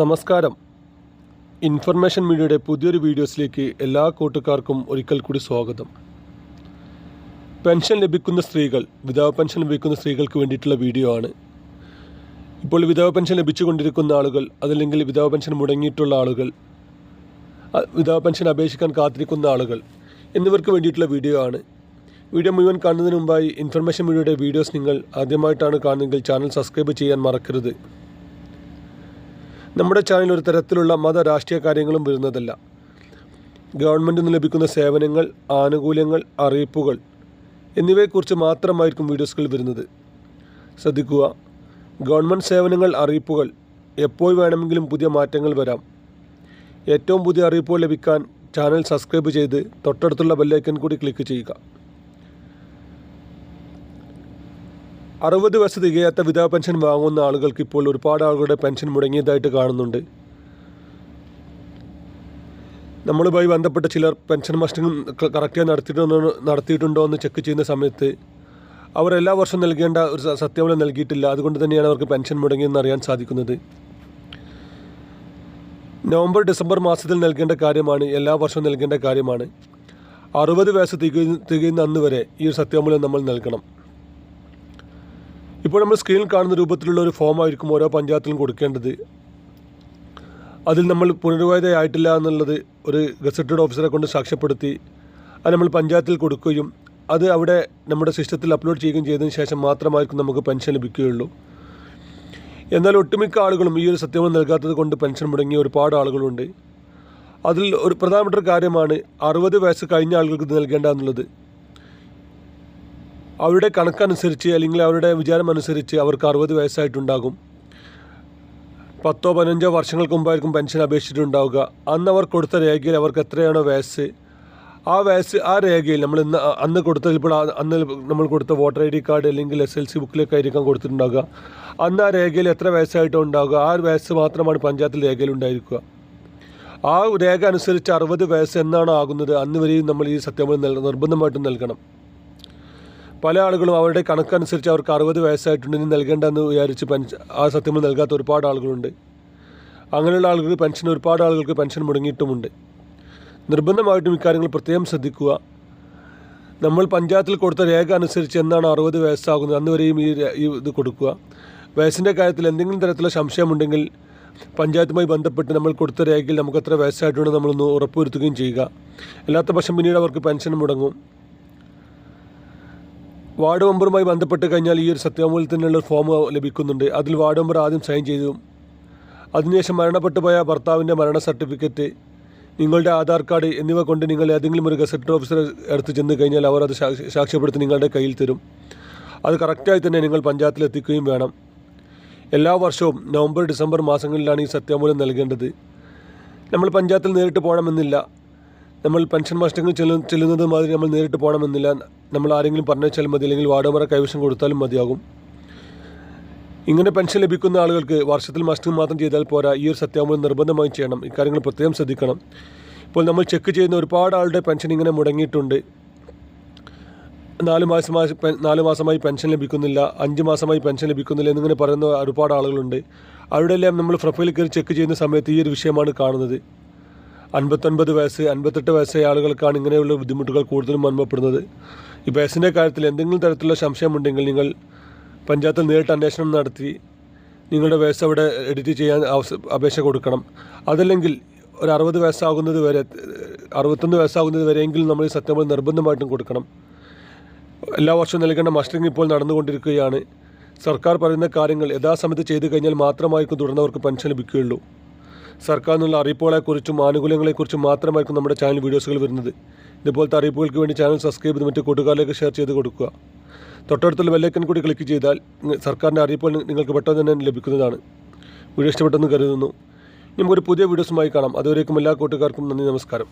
നമസ്കാരം. ഇൻഫർമേഷൻ മീഡിയയുടെ പുതിയൊരു വീഡിയോസിലേക്ക് എല്ലാ കൂട്ടുകാർക്കും ഒരിക്കൽ കൂടി സ്വാഗതം. പെൻഷൻ ലഭിക്കുന്ന സ്ത്രീകൾ വിധവ പെൻഷൻ ലഭിക്കുന്ന സ്ത്രീകൾക്ക് വേണ്ടിയിട്ടുള്ള വീഡിയോ ആണ്. ഇപ്പോൾ വിധവ പെൻഷൻ ലഭിച്ചുകൊണ്ടിരിക്കുന്ന ആളുകൾ അതല്ലെങ്കിൽ വിധവ പെൻഷൻ മുടങ്ങിയിട്ടുള്ള ആളുകൾ വിധവ പെൻഷൻ അപേക്ഷിക്കാൻ കാത്തിരിക്കുന്ന ആളുകൾ എന്നിവർക്ക് വേണ്ടിയിട്ടുള്ള വീഡിയോ ആണ്. വീഡിയോ മുഴുവൻ കാണുന്നതിന് മുമ്പായി ഇൻഫർമേഷൻ മീഡിയയുടെ വീഡിയോസ് നിങ്ങൾ ആദ്യമായിട്ടാണ് കാണുന്നതെങ്കിൽ ചാനൽ സബ്സ്ക്രൈബ് ചെയ്യാൻ മറക്കരുത്. നമ്മുടെ ചാനൽ ഒരു തരത്തിലുള്ള മത രാഷ്ട്രീയ കാര്യങ്ങളും വരുന്നതല്ല. ഗവൺമെന്റ് നിന്ന് ലഭിക്കുന്ന സേവനങ്ങൾ ആനുകൂല്യങ്ങൾ അറിയിപ്പുകൾ എന്നിവയെക്കുറിച്ച് മാത്രമായിരിക്കും വീഡിയോസുകൾ വരുന്നത്. ശ്രദ്ധിക്കുക ഗവൺമെന്റ് സേവനങ്ങൾ അറിയിപ്പുകൾ എപ്പോൾ വേണമെങ്കിലും പുതിയ മാറ്റങ്ങൾ വരാം. ഏറ്റവും പുതിയ അറിയിപ്പുകൾ ലഭിക്കാൻ ചാനൽ സബ്സ്ക്രൈബ് ചെയ്ത് തൊട്ടടുത്തുള്ള ബെല്ലൈക്കൻ കൂടി ക്ലിക്ക് ചെയ്യുക. അറുപത് വയസ്സ് തികയാത്ത വിധവ പെൻഷൻ വാങ്ങുന്ന ആളുകൾക്ക് ഇപ്പോൾ ഒരുപാട് ആളുകളുടെ പെൻഷൻ മുടങ്ങിയതായിട്ട് കാണുന്നുണ്ട്. നമ്മളുമായി ബന്ധപ്പെട്ട ചിലർ പെൻഷൻ മസ്റ്റിംഗ് കറക്റ്റായി നടത്തിയിട്ടുണ്ടോ നടത്തിയിട്ടുണ്ടോ എന്ന് ചെക്ക് ചെയ്യുന്ന സമയത്ത് അവർ എല്ലാ വർഷവും നൽകേണ്ട ഒരു സത്യവാങ്മൂലം നൽകിയിട്ടില്ല. അതുകൊണ്ട് തന്നെയാണ് അവർക്ക് പെൻഷൻ മുടങ്ങിയെന്ന് അറിയാൻ സാധിക്കുന്നത്. നവംബർ ഡിസംബർ മാസത്തിൽ നൽകേണ്ട കാര്യമാണ് എല്ലാ വർഷവും നൽകേണ്ട കാര്യമാണ്. അറുപത് വയസ്സ് തികയുന്ന തികയുന്ന അന്ന് വരെ ഈ ഒരു നമ്മൾ നൽകണം. ഇപ്പോൾ നമ്മൾ സ്ക്രീനിൽ കാണുന്ന രൂപത്തിലുള്ള ഒരു ഫോമായിരിക്കും ഓരോ പഞ്ചായത്തിലും കൊടുക്കേണ്ടത്. അതിൽ നമ്മൾ പുനർവൈതയായിട്ടില്ല എന്നുള്ളത് ഒരു ഗസറ്റഡ് ഓഫീസറെ കൊണ്ട് സാക്ഷ്യപ്പെടുത്തി അത് നമ്മൾ പഞ്ചായത്തിൽ കൊടുക്കുകയും അത് അവിടെ നമ്മുടെ സിസ്റ്റത്തിൽ അപ്ലോഡ് ചെയ്യുകയും ചെയ്തതിന് ശേഷം മാത്രമായിരിക്കും നമുക്ക് പെൻഷൻ ലഭിക്കുകയുള്ളൂ. എന്നാൽ ഒട്ടുമിക്ക ആളുകളും ഈ ഒരു സത്യവും നൽകാത്തത് കൊണ്ട് പെൻഷൻ മുടങ്ങിയ ഒരുപാട് ആളുകളുണ്ട്. അതിൽ ഒരു പ്രധാനപ്പെട്ട ഒരു കാര്യമാണ് അറുപത് വയസ്സ് കഴിഞ്ഞ ആളുകൾക്ക് ഇത് നൽകേണ്ട എന്നുള്ളത് അവരുടെ കണക്കനുസരിച്ച് അല്ലെങ്കിൽ അവരുടെ വിചാരം അനുസരിച്ച് അവർക്ക് അറുപത് വയസ്സായിട്ടുണ്ടാകും. പത്തോ പതിനഞ്ചോ വർഷങ്ങൾക്ക് മുമ്പായിരിക്കും പെൻഷൻ അപേക്ഷിച്ചിട്ടുണ്ടാവുക. അന്ന് അവർ കൊടുത്ത രേഖയിൽ അവർക്ക് എത്രയാണോ വയസ്സ്. ആ വയസ്സ് ആ രേഖയിൽ നമ്മൾ ഇന്ന് അന്ന് കൊടുത്ത ഇപ്പോൾ അന്ന് നമ്മൾ കൊടുത്ത വോട്ടർ ഐ ഡി കാർഡ് അല്ലെങ്കിൽ എസ് എൽ സി ബുക്കിലൊക്കെ ആയിരിക്കാം കൊടുത്തിട്ടുണ്ടാവുക. അന്ന് ആ രേഖയിൽ എത്ര വയസ്സായിട്ടോ ഉണ്ടാവുക ആ വയസ്സ് മാത്രമാണ് പഞ്ചായത്തിൽ രേഖയിൽ ഉണ്ടായിരിക്കുക. ആ രേഖ അനുസരിച്ച് അറുപത് വയസ്സ് എന്നാണോ ആകുന്നത് അന്ന് വരെയും നമ്മൾ ഈ സത്യവാങ്മൂലം നിർബന്ധമായിട്ടും നൽകണം. പല ആളുകളും അവരുടെ കണക്കനുസരിച്ച് അവർക്ക് അറുപത് വയസ്സായിട്ടുണ്ടെങ്കിൽ നൽകേണ്ടെന്ന് വിചാരിച്ച് പെൻഷൻ ആ സത്യം നൽകാത്ത ഒരുപാട് ആളുകളുണ്ട്. അങ്ങനെയുള്ള ആളുകൾ പെൻഷൻ ഒരുപാട് ആളുകൾക്ക് പെൻഷൻ മുടങ്ങിയിട്ടുമുണ്ട്. നിർബന്ധമായിട്ടും ഇക്കാര്യങ്ങൾ പ്രത്യേകം ശ്രദ്ധിക്കുക. നമ്മൾ പഞ്ചായത്തിൽ കൊടുത്ത രേഖ അനുസരിച്ച് എന്നാണ് അറുപത് വയസ്സാകുന്നത്. അന്ന് വരെയും ഈ ഇത് കൊടുക്കുക. വയസ്സിന്റെ കാര്യത്തിൽ എന്തെങ്കിലും തരത്തിലുള്ള സംശയമുണ്ടെങ്കിൽ പഞ്ചായത്തുമായി ബന്ധപ്പെട്ട് നമ്മൾ കൊടുത്ത രേഖയിൽ നമുക്ക് എത്ര വയസ്സായിട്ടുണ്ടെന്ന് നമ്മളൊന്ന് ഉറപ്പുവരുത്തുകയും ചെയ്യുക. അല്ലാത്ത പക്ഷം പിന്നീട് അവർക്ക് പെൻഷൻ മുടങ്ങും. വാർഡ് മെമ്പറുമായി ബന്ധപ്പെട്ട് കഴിഞ്ഞാൽ ഈ ഒരു സത്യാമൂലത്തിനുള്ള ഫോം ലഭിക്കുന്നുണ്ട്. അതിൽ വാർഡ് മെമ്പർ ആദ്യം സൈൻ ചെയ്തു. അതിനുശേഷം മരണപ്പെട്ടു പോയ ഭർത്താവിന്റെ മരണ സർട്ടിഫിക്കറ്റ് നിങ്ങളുടെ ആധാർ കാർഡ് എന്നിവ കൊണ്ട് നിങ്ങൾ ഏതെങ്കിലും ഒരു ഗസറ്റഡ് ഓഫീസർ അടുത്ത് ചെന്ന് കഴിഞ്ഞാൽ അവർ അത് സാക്ഷ്യപ്പെടുത്തി നിങ്ങളുടെ കയ്യിൽ തരും. അത് കറക്റ്റായി തന്നെ നിങ്ങൾ പഞ്ചായത്തിൽ എത്തിക്കുകയും വേണം. എല്ലാ വർഷവും നവംബർ ഡിസംബർ മാസങ്ങളിലാണ് ഈ സത്യാമൂലം നൽകേണ്ടത്. നമ്മൾ പഞ്ചായത്തിൽ നേരിട്ട് പോകണമെന്നില്ല. നമ്മൾ പെൻഷൻ മാസ്റ്റങ്ങൾ ചെല്ലു ചെല്ലുന്നത് മാതിരി നമ്മൾ നേരിട്ട് പോകണമെന്നില്ല. നമ്മൾ ആരെങ്കിലും പറഞ്ഞു പറഞ്ഞാൽ മതി. അല്ലെങ്കിൽ വാർഡ് മെമ്പറെ കൈവശം കൊടുത്താലും മതിയാകും. ഇങ്ങനെ പെൻഷൻ ലഭിക്കുന്ന ആളുകൾക്ക് വർഷത്തിൽ മാസ്റ്റിംഗ് മാത്രം ചെയ്താൽ പോരാ. ഈ ഒരു സത്യാമൂലം നിർബന്ധമായും ചെയ്യണം. ഇക്കാര്യങ്ങൾ പ്രത്യേകം ശ്രദ്ധിക്കണം. ഇപ്പോൾ നമ്മൾ ചെക്ക് ചെയ്യുന്ന ഒരുപാട് ആളുടെ പെൻഷൻ ഇങ്ങനെ മുടങ്ങിയിട്ടുണ്ട്. നാല് മാസമായി നാല് മാസമായി പെൻഷൻ ലഭിക്കുന്നില്ല. അഞ്ച് മാസമായി പെൻഷൻ ലഭിക്കുന്നില്ല എന്നിങ്ങനെ പറയുന്ന ഒരുപാട് ആളുകളുണ്ട്. അവിടെയെല്ലാം നമ്മൾ പ്രൊഫൈൽ കയറി ചെക്ക് ചെയ്യുന്ന സമയത്ത് ഈ ഒരു വിഷയമാണ് കാണുന്നത്. അൻപത്തൊൻപത് വയസ്സ് അൻപത്തെട്ട് വയസ്സായ ആളുകൾക്കാണ് ഇങ്ങനെയുള്ള ബുദ്ധിമുട്ടുകൾ കൂടുതലും അനുഭവപ്പെടുന്നത്. ഈ വയസ്സിന്റെ കാര്യത്തിൽ എന്തെങ്കിലും തരത്തിലുള്ള സംശയമുണ്ടെങ്കിൽ നിങ്ങൾ പഞ്ചായത്തിൽ നേരിട്ട് അന്വേഷണം നടത്തി നിങ്ങളുടെ വയസ്സ് അവിടെ എഡിറ്റ് ചെയ്യാൻ അപേക്ഷ കൊടുക്കണം. അതല്ലെങ്കിൽ ഒരു അറുപത് വയസ്സാകുന്നത് വരെ അറുപത്തൊന്ന് വയസ്സാകുന്നത് വരെയെങ്കിലും നമ്മൾ ഈ സത്യമൂലം നിർബന്ധമായിട്ടും കൊടുക്കണം. എല്ലാ വർഷവും നൽകേണ്ട മസ്റ്ററിംഗ് ഇപ്പോൾ നടന്നുകൊണ്ടിരിക്കുകയാണ്. സർക്കാർ പറയുന്ന കാര്യങ്ങൾ യഥാസമയത്ത് ചെയ്തു കഴിഞ്ഞാൽ മാത്രമായിരിക്കും തുടർന്നവർക്ക് പെൻഷൻ ലഭിക്കുകയുള്ളൂ. സർക്കാർ നിന്നുള്ള അറിയിപ്പുകളെക്കുറിച്ചും ആനുകൂല്യങ്ങളെക്കുറിച്ചും മാത്രമായിരിക്കും നമ്മുടെ ചാനൽ വീഡിയോസുകൾ വരുന്നത്. ഇതുപോലത്തെ അറിയിപ്പുകൾക്ക് വേണ്ടി ചാനൽ സബ്സ്ക്രൈബ് ചെയ്ത് മറ്റു കൂട്ടുകാരിലേക്ക് ഷെയർ ചെയ്ത് കൊടുക്കുക. തൊട്ടടുത്തുള്ള ബെല്ലൈക്കൻ കൂടി ക്ലിക്ക് ചെയ്താൽ സർക്കാരിന്റെ അറിയിപ്പുകൾ നിങ്ങൾക്ക് പെട്ടെന്ന് തന്നെ ലഭിക്കുന്നതാണ്. വീഡിയോ ഇഷ്ടപ്പെട്ടെന്ന് കരുതുന്നു. നമുക്കൊരു പുതിയ വീഡിയോസുമായി കാണാം. അതുവരേക്കും എല്ലാ കൂട്ടുകാർക്കും നന്ദി നമസ്കാരം.